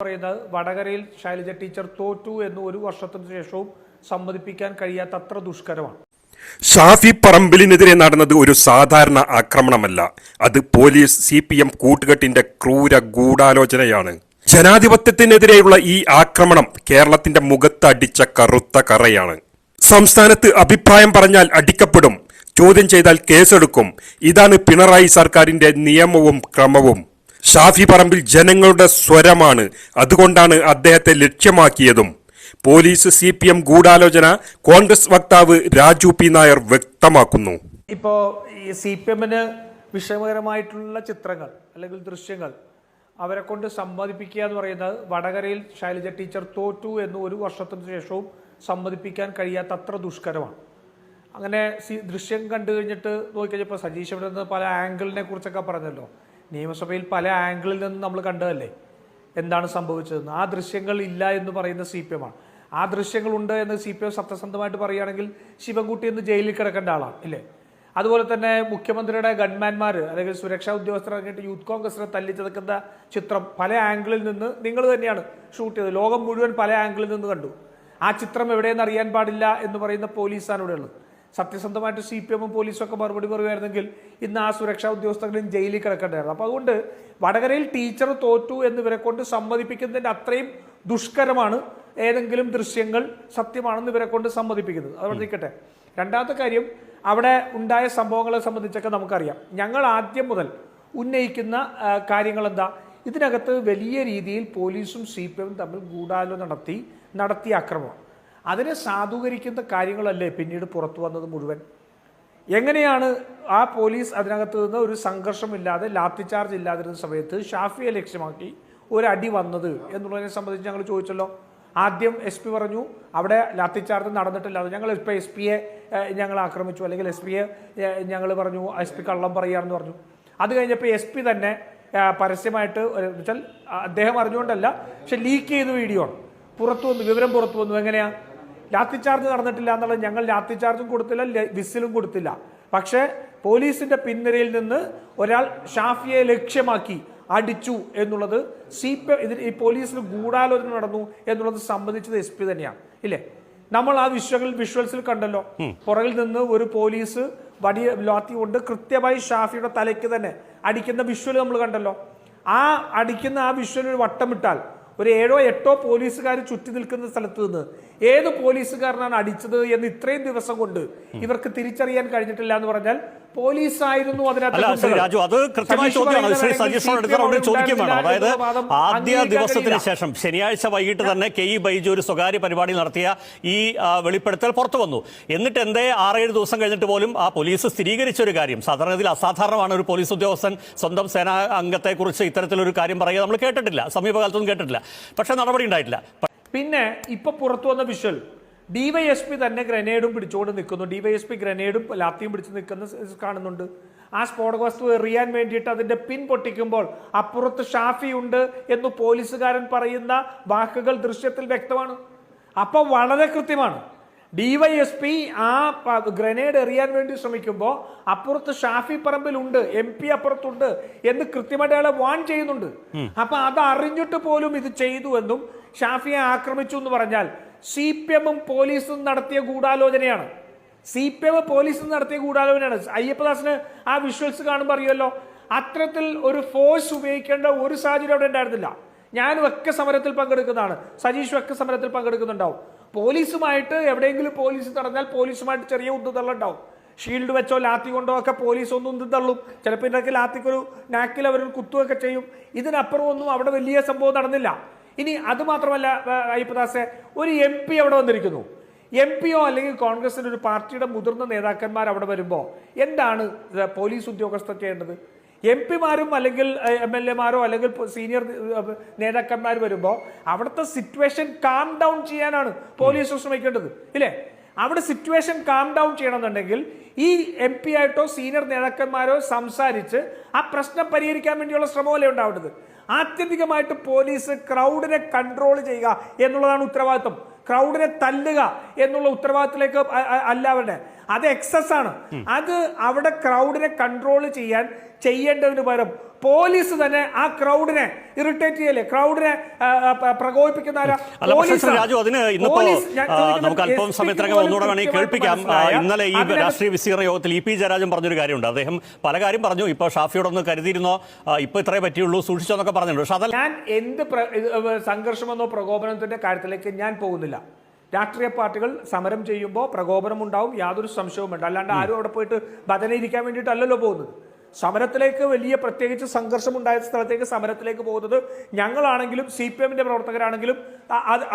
പറയുന്നത് വടകരയിൽ ശൈലജ ടീച്ചർ തോറ്റു എന്ന് ഒരു വർഷത്തിന് ശേഷവും സമ്മതിപ്പിക്കാൻ കഴിയാത്തത്ര ദുഷ്കരമാണ്. ഷാഫി പറമ്പിലിനെതിരെ നടന്നത് ഒരു സാധാരണ ആക്രമണമല്ല. അത് പോലീസ് സി പി എം കൂട്ടുകെട്ടിന്റെ ക്രൂര ഗൂഢാലോചനയാണ്. ജനാധിപത്യത്തിനെതിരെയുള്ള ഈ ആക്രമണം കേരളത്തിന്റെ മുഖത്ത് അടിച്ച കറുത്ത കറയാണ്. സംസ്ഥാനത്ത് അഭിപ്രായം പറഞ്ഞാൽ അടിക്കപ്പെടും ചോദ്യം ചെയ്താൽ കേസെടുക്കും. ഇതാണ് പിണറായി സർക്കാരിന്റെ നിയമവും ക്രമവും. ഷാഫി പറമ്പിൽ ജനങ്ങളുടെ സ്വരമാണ്. അതുകൊണ്ടാണ് അദ്ദേഹത്തെ ലക്ഷ്യമാക്കിയതും. പോലീസ് സി പി എം ഗൂഢാലോചന കോൺഗ്രസ് വക്താവ് രാജു പി നായർ വ്യക്തമാക്കുന്നു. ഇപ്പോ സി പി എമ്മിന് വിഷമകരമായിട്ടുള്ള ചിത്രങ്ങൾ അല്ലെങ്കിൽ ദൃശ്യങ്ങൾ അവരെ കൊണ്ട് സമ്മതിപ്പിക്കുക എന്ന് പറയുന്നത് വടകരയിൽ ശൈലജ ടീച്ചർ തോറ്റു എന്ന് ഒരു വർഷത്തിന് ശേഷവും സമ്മതിപ്പിക്കാൻ കഴിയാത്തത്ര ദുഷ്കരമാണ്. അങ്ങനെ ദൃശ്യം കണ്ടു കഴിഞ്ഞിട്ട് നോക്കിക്കഴിഞ്ഞപ്പോൾ സജീഷ് പല ആംഗിളിനെ കുറിച്ചൊക്കെ പറഞ്ഞല്ലോ. നിയമസഭയിൽ പല ആംഗിളിൽ നിന്നും നമ്മൾ കണ്ടതല്ലേ? എന്താണ് സംഭവിച്ചതെന്ന്. ആ ദൃശ്യങ്ങൾ ഇല്ല എന്ന് പറയുന്ന സി പി എമ്മാണ് ആ ദൃശ്യങ്ങളുണ്ട് എന്ന് സി പി എം സത്യസന്ധമായിട്ട് പറയുകയാണെങ്കിൽ ശിവൻകുട്ടി എന്ന് ജയിലിൽ കിടക്കേണ്ട ആളാണ് ഇല്ലേ? അതുപോലെ തന്നെ മുഖ്യമന്ത്രിയുടെ ഗൺമാൻമാർ അല്ലെങ്കിൽ സുരക്ഷാ ഉദ്യോഗസ്ഥർ ഇറങ്ങിയിട്ട് യൂത്ത് കോൺഗ്രസിനെ തല്ലിച്ചതക്കുന്ന ചിത്രം? പല ആംഗിളിൽ നിന്ന് നിങ്ങൾ തന്നെയാണ് ഷൂട്ട് ചെയ്തത്. ലോകം മുഴുവൻ പല ആംഗിളിൽ നിന്ന് കണ്ടു. ആ ചിത്രം എവിടെയെന്ന് അറിയാൻ പാടില്ല എന്ന് പറയുന്ന പോലീസാണ് ഇവിടെയുള്ളത് സത്യസന്ധമായിട്ട് സി പി എമ്മും പോലീസും ഒക്കെ മറുപടി പറയുമായിരുന്നെങ്കിൽ ഇന്ന് ആ സുരക്ഷാ ഉദ്യോഗസ്ഥരും ജയിലിൽ കിടക്കേണ്ടായിരുന്നു അപ്പോൾ അതുകൊണ്ട് വടകരയിൽ ടീച്ചർ തോറ്റു എന്നിവരെ കൊണ്ട് സമ്മതിപ്പിക്കുന്നതിന്റെ അത്രയും ദുഷ്കരമാണ് ഏതെങ്കിലും ദൃശ്യങ്ങൾ സത്യമാണെന്ന് ഇവരെ കൊണ്ട് സമ്മതിപ്പിക്കുന്നത്. അതവിടെ നിൽക്കട്ടെ. രണ്ടാമത്തെ കാര്യം അവിടെ ഉണ്ടായ സംഭവങ്ങളെ സംബന്ധിച്ചൊക്കെ നമുക്കറിയാം. ഞങ്ങൾ ആദ്യം മുതൽ ഉന്നയിക്കുന്ന കാര്യങ്ങൾ എന്താ ഇതിനകത്ത് വലിയ രീതിയിൽ പോലീസും സി പി എമ്മും തമ്മിൽ ഗൂഢാലോചന നടത്തി നടത്തിയ ആക്രമണം അതിനെ സാധൂകരിക്കുന്ന കാര്യങ്ങളല്ലേ പിന്നീട് പുറത്തു വന്നത് മുഴുവൻ? എങ്ങനെയാണ് ആ പോലീസ് അതിനകത്ത് നിന്ന് ഒരു സംഘർഷമില്ലാതെ ലാത്തി ചാർജ് ഇല്ലാതിരുന്ന സമയത്ത് ഷാഫിയെ ലക്ഷ്യമാക്കി ഒരു അടി വന്നത് എന്നുള്ളതിനെ സംബന്ധിച്ച് ഞങ്ങൾ ചോദിച്ചല്ലോ. ആദ്യം എസ് പി പറഞ്ഞു അവിടെ ലാത്തി ചാർജ് നടന്നിട്ടില്ല. ഞങ്ങൾ ഇപ്പോൾ എസ് പിയെ ഞങ്ങൾ ആക്രമിച്ചു. അല്ലെങ്കിൽ എസ് പിയെ ഞങ്ങൾ പറഞ്ഞു എസ് പി കള്ളം പറയുകയാണെന്ന് പറഞ്ഞു. അത് കഴിഞ്ഞപ്പോൾ എസ് പി തന്നെ പരസ്യമായിട്ട് വെച്ചാൽ അദ്ദേഹം അറിഞ്ഞുകൊണ്ടല്ല പക്ഷെ ലീക്ക് ചെയ്ത വീഡിയോ ആണ്. പുറത്തു വന്നു വിവരം പുറത്തു വന്നു. എങ്ങനെയാ? ലാത്തി ചാർജ് നടന്നിട്ടില്ല എന്നുള്ളത് ഞങ്ങൾ ലാത്തി ചാർജും കൊടുത്തില്ല വിസിലും കൊടുത്തില്ല. പക്ഷേ പോലീസിന്റെ പിൻനിരയിൽ നിന്ന് ഒരാൾ ഷാഫിയെ ലക്ഷ്യമാക്കി അടിച്ചു എന്നുള്ളത് സി പി ഇതിൽ ഈ പോലീസിന് ഗൂഢാലോചന നടന്നു എന്നുള്ളത് സംബന്ധിച്ചത് എസ് പി തന്നെയാണ്. ഇല്ലേ? നമ്മൾ ആ വിഷ്വൽ വിഷ്വൽസിൽ കണ്ടല്ലോ. പുറകിൽ നിന്ന് ഒരു പോലീസ് വടിയ ലാത്തി കൊണ്ട് കൃത്യമായി ഷാഫിയുടെ തലയ്ക്ക് തന്നെ അടിക്കുന്ന വിഷ്വൽ നമ്മൾ കണ്ടല്ലോ. ആ അടിക്കുന്ന ആ വിഷ്വൽ ഒരു വട്ടമിട്ടാൽ ഒരു ഏഴോ എട്ടോ പോലീസുകാർ ചുറ്റി നിൽക്കുന്ന സ്ഥലത്ത് നിന്ന് ഏത് പോലീസുകാരനാണ് അടിച്ചത് എന്ന് ഇത്രയും ദിവസം കൊണ്ട് ഇവർക്ക് തിരിച്ചറിയാൻ കഴിഞ്ഞിട്ടില്ല എന്ന് പറഞ്ഞാൽ പോലീസായിരുന്നു അതിനകത്ത് രാജു അത് കൃത്യമായി ചോദ്യമാണ്. ശ്രീ സജീഷോട് എടുത്ത് CPM ചോദിക്കുകയും വേണം അതായത് ആദ്യ ദിവസത്തിന് ശേഷം ശനിയാഴ്ച വൈകിട്ട് തന്നെ കെ ഇ ബൈജു ഒരു സ്വകാര്യ പരിപാടി നടത്തിയ ഈ വെളിപ്പെടുത്തൽ പുറത്തു വന്നു. എന്നിട്ട് എന്തേ ആറേഴ് ദിവസം കഴിഞ്ഞിട്ട് പോലും ആ പോലീസ് സ്ഥിരീകരിച്ച ഒരു കാര്യം. സാധാരണഗതിയിൽ അസാധാരണമാണ് ഒരു പോലീസ് ഉദ്യോഗസ്ഥൻ സ്വന്തം സേനാ അംഗത്തെക്കുറിച്ച് ഇത്തരത്തിലൊരു കാര്യം പറയുക നമ്മൾ കേട്ടിട്ടില്ല. സമീപകാലത്തൊന്നും കേട്ടിട്ടില്ല. പക്ഷേ നടപടി ഉണ്ടായിട്ടില്ല. പിന്നെ ഇപ്പൊ പുറത്തു വന്ന വിഷ്വൽ. ഡിവൈഎസ്പി തന്നെ ഗ്രനേഡും പിടിച്ചുകൊണ്ട് നിൽക്കുന്നു. ഡിവൈഎസ്പി ഗ്രനേഡും ലാത്തിയും പിടിച്ച് നിൽക്കുന്ന കാണുന്നുണ്ട്. ആ സ്ഫോടക വസ്തു എറിയാൻ വേണ്ടിയിട്ട് അതിന്റെ പിൻ പൊട്ടിക്കുമ്പോൾ അപ്പുറത്ത് ഷാഫി ഉണ്ട് എന്ന് പോലീസുകാരൻ പറയുന്ന വാക്കുകൾ ദൃശ്യത്തിൽ വ്യക്തമാണ്. അപ്പോൾ വളരെ കൃത്യമാണ്. ഡിവൈഎസ്പി ആ ഗ്രനേഡ് എറിയാൻ വേണ്ടി ശ്രമിക്കുമ്പോൾ അപ്പുറത്ത് ഷാഫി പറമ്പിലുണ്ട് എം പി അപ്പുറത്തുണ്ട് എന്ന് കൃത്യമായിട്ട് അയാളെ വാൺ ചെയ്യുന്നുണ്ട്. അപ്പൊ അത് അറിഞ്ഞിട്ട് പോലും ഇത് ചെയ്തു എന്നും ഷാഫിയെ ആക്രമിച്ചു എന്ന് പറഞ്ഞാൽ സി പി എമ്മും പോലീസും നടത്തിയ ഗൂഢാലോചനയാണ്. സി പി എം പോലീസും നടത്തിയ ഗൂഢാലോചനയാണ്. അയ്യപ്പദാസിന് ആ വിഷ്വൽസ് കാണുമ്പോൾ അറിയുമല്ലോ? അത്തരത്തിൽ ഒരു ഫോഴ്സ് ഉപയോഗിക്കേണ്ട ഒരു സാഹചര്യം അവിടെ ഉണ്ടായിരുന്നില്ല. ഞാനും ഒക്കെ സമരത്തിൽ പങ്കെടുക്കുന്നതാണ്. സജീഷ് ഒക്കെ സമരത്തിൽ പങ്കെടുക്കുന്നുണ്ടാവും. പോലീസുമായിട്ട് എവിടെയെങ്കിലും പോലീസ് തടഞ്ഞാൽ പോലീസുമായിട്ട് ചെറിയ ഉന്തുതള്ളുണ്ടാവും ഷീൽഡ് വെച്ചോ ലാത്തി കൊണ്ടോ ഒക്കെ പോലീസ് ഒന്നും തള്ളും. ചിലപ്പോൾ ഇതൊക്കെ ലാത്തിക്കൊരു നാക്കിൽ അവർ കുത്തുകയൊക്കെ ചെയ്യും. ഇതിനപ്പുറം ഒന്നും അവിടെ വലിയ സംഭവം നടന്നില്ല. ഇനി അത് മാത്രമല്ല ആ, അയ്യപ്പദാസെ ഒരു എം പി അവിടെ വന്നിരിക്കുന്നു. എം പിയോ അല്ലെങ്കിൽ കോൺഗ്രസിന്റെ ഒരു പാർട്ടിയുടെ മുതിർന്ന നേതാക്കന്മാർ അവിടെ വരുമ്പോൾ എന്താണ് പോലീസ് ഉദ്യോഗസ്ഥർ ചെയ്യേണ്ടത്? എം പിമാരും അല്ലെങ്കിൽ എം എൽ എമാരോ അല്ലെങ്കിൽ സീനിയർ നേതാക്കന്മാർ വരുമ്പോൾ അവിടുത്തെ സിറ്റുവേഷൻ കാം ഡൗൺ ചെയ്യാനാണ് പോലീസ് ശ്രമിക്കേണ്ടത് ഇല്ലേ? അവിടെ സിറ്റുവേഷൻ കാം ഡൗൺ ചെയ്യണമെന്നുണ്ടെങ്കിൽ ഈ എം പി ആയിട്ടോ സീനിയർ നേതാക്കന്മാരോ സംസാരിച്ച് ആ പ്രശ്നം പരിഹരിക്കാൻ വേണ്ടിയുള്ള ശ്രമമല്ലേ ഉണ്ടാവേണ്ടത്? ആത്യന്തികമായിട്ട് പോലീസ് ക്രൗഡിനെ കൺട്രോൾ ചെയ്യുക എന്നുള്ളതാണ് ഉത്തരവാദിത്വം. ക്രൗഡിനെ തല്ലുക എന്നുള്ള ഉത്തരവാദിത്തത്തിലേക്ക് അല്ല അവരുടെ. അത് എക്സസ് ആണ്. അത് അവിടെ ക്രൗഡിനെ കൺട്രോൾ ചെയ്യാൻ ചെയ്യേണ്ടതിന് പകരം പോലീസ് തന്നെ ആ ക്രൗഡിനെ ഇറിറ്റേറ്റ് ചെയ്യല്ലേ? ക്രൗഡിനെ പ്രകോപിപ്പിക്കുന്ന. രാജു അതിന് ഇന്നിപ്പോ നമുക്ക് അല്പം സമയത്തിനകം ഒന്നുകൂടെ വേണമെങ്കിൽ കേൾപ്പിക്കാം. ഇന്നലെ ഈ രാഷ്ട്രീയ വിസീറ യോഗത്തിൽ ഇ പി ജയരാജൻ പറഞ്ഞൊരു കാര്യമുണ്ട്. അദ്ദേഹം പല കാര്യം പറഞ്ഞു. ഇപ്പൊ ഷാഫിയോടൊന്ന് കരുതിയിരുന്നോ? ഇപ്പൊ ഇത്രേ പറ്റിയുള്ളൂ സൂക്ഷിച്ചോ എന്നൊക്കെ പറഞ്ഞിട്ടുണ്ട്. പക്ഷെ ഞാൻ എന്ത് സംഘർഷമെന്നോ പ്രകോപനത്തിന്റെ കാര്യത്തിലേക്ക് ഞാൻ പോകുന്നില്ല. രാഷ്ട്രീയ പാർട്ടികൾ സമരം ചെയ്യുമ്പോൾ പ്രകോപനം ഉണ്ടാവും യാതൊരു സംശയവും വേണ്ട അല്ലാണ്ട് ആരും അവിടെ പോയിട്ട് ബദനയിരിക്കാൻ വേണ്ടിയിട്ടല്ലല്ലോ പോകുന്നത്. സമരത്തിലേക്ക് വലിയ പ്രത്യേകിച്ച് സംഘർഷം ഉണ്ടായ സ്ഥലത്തേക്ക് സമരത്തിലേക്ക് പോകുന്നത് ഞങ്ങളാണെങ്കിലും സി പി എമ്മിന്റെ പ്രവർത്തകരാണെങ്കിലും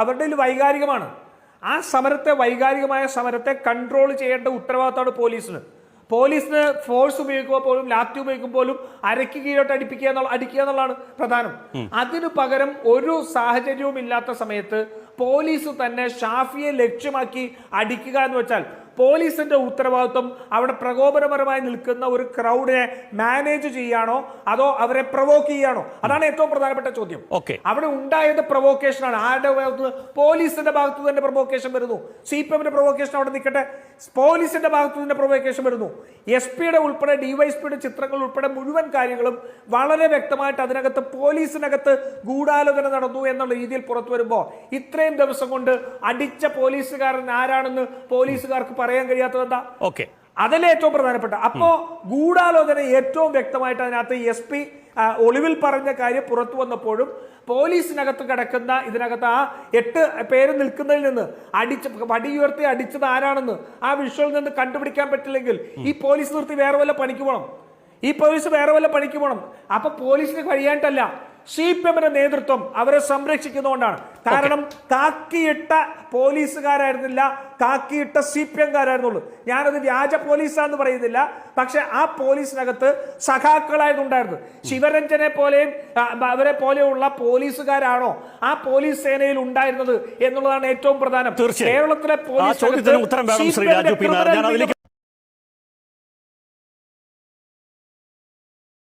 അവരുടെ വൈകാരികമാണ്. ആ സമരത്തെ വൈകാരികമായ സമരത്തെ കൺട്രോൾ ചെയ്യേണ്ട ഉത്തരവാദിത്തമാണ് പോലീസിന്. പോലീസിന് ഫോഴ്സ് ഉപയോഗിക്കുമ്പോൾ പോലും ലാത്തി ഉപയോഗിക്കുമ്പോൾ പോലും അരയ്ക്ക് കീഴോട്ട് അടിപ്പിക്കുക എന്നുള്ള അടിക്കുക എന്നുള്ളതാണ് പ്രധാനം. അതിനു പകരം ഒരു സാഹചര്യവും ഇല്ലാത്ത സമയത്ത് പോലീസ് തന്നെ ഷാഫിയെ ലക്ഷ്യമാക്കി അടിക്കുക എന്ന് വെച്ചാൽ പോലീസിന്റെ ഉത്തരവാദിത്വം അവിടെ പ്രകോപനപരമായി നിൽക്കുന്ന ഒരു ക്രൗഡിനെ മാനേജ് ചെയ്യാണോ? അതോ അവരെ പ്രൊവോക്ക് ചെയ്യാണോ? അതാണ് ഏറ്റവും പ്രധാനപ്പെട്ട ചോദ്യം. ഓക്കെ അവിടെ ഉണ്ടായത് പ്രൊവോക്കേഷൻ ആണ്. ആരുടെ ഭാഗത്ത്? പോലീസിന്റെ ഭാഗത്ത് തന്നെ പ്രൊവോക്കേഷൻ വരുന്നു. സി പി എമ്മിന്റെ പ്രൊവോക്കേഷൻ അവിടെ നിൽക്കട്ടെ. പോലീസിന്റെ ഭാഗത്ത് തന്നെ പ്രൊവോക്കേഷൻ വരുന്നു. എസ് പിയുടെ ഉൾപ്പെടെ ഡിവൈഎസ്പിയുടെ ചിത്രങ്ങൾ ഉൾപ്പെടെ മുഴുവൻ കാര്യങ്ങളും വളരെ വ്യക്തമായിട്ട് അതിനകത്ത് പോലീസിനകത്ത് ഗൂഢാലോചന നടന്നു എന്നുള്ള രീതിയിൽ പുറത്തു വരുമ്പോൾ ഇത്രയും ദിവസം കൊണ്ട് അടിച്ച പോലീസുകാരൻ ആരാണെന്ന് പോലീസുകാർക്ക് പറയാൻ കഴിയാത്തത് എന്താ ഓക്കെ. അതല്ലേ ഏറ്റവും പ്രധാനപ്പെട്ട. അപ്പോ ഗൂഢാലോചന ഏറ്റവും വ്യക്തമായിട്ട് അതിനകത്ത് എസ് പി ഒളിവിൽ പറഞ്ഞ കാര്യം പുറത്തു വന്നപ്പോഴും പോലീസിനകത്ത് കിടക്കുന്ന ഇതിനകത്ത് ആ എട്ട് പേര് നിൽക്കുന്നതിൽ നിന്ന് അടിച്ച് വടിയുയർത്തി അടിച്ചത് ആരാണെന്ന് ആ വിഷ്വലിൽ നിന്ന് കണ്ടുപിടിക്കാൻ പറ്റില്ലെങ്കിൽ ഈ പോലീസ് നിർത്തി വേറെ വല്ല പണിക്ക് പോകണം ഈ പോലീസ് വേറെ വല്ല പണിക്ക് പോകണം അപ്പൊ പോലീസിന് കഴിയാണ്ടല്ല. സി പി എമ്മിന്റെ നേതൃത്വം അവരെ സംരക്ഷിക്കുന്നതുകൊണ്ടാണ്. കാരണം കാക്കിയിട്ട പോലീസുകാരായിരുന്നില്ല കാക്കിയിട്ട സി പി എംകാരായിരുന്നുള്ളൂ. ഞാനത് വ്യാജ പോലീസാന്ന് പറയുന്നില്ല പക്ഷെ ആ പോലീസിനകത്ത് സഖാക്കളായതുണ്ടായിരുന്നു. ശിവരഞ്ജനെ പോലെയും അവരെ പോലെയുള്ള പോലീസുകാരാണോ ആ പോലീസ് സേനയിൽ ഉണ്ടായിരുന്നത് എന്നുള്ളതാണ് ഏറ്റവും പ്രധാനം. കേരളത്തിലെ ആ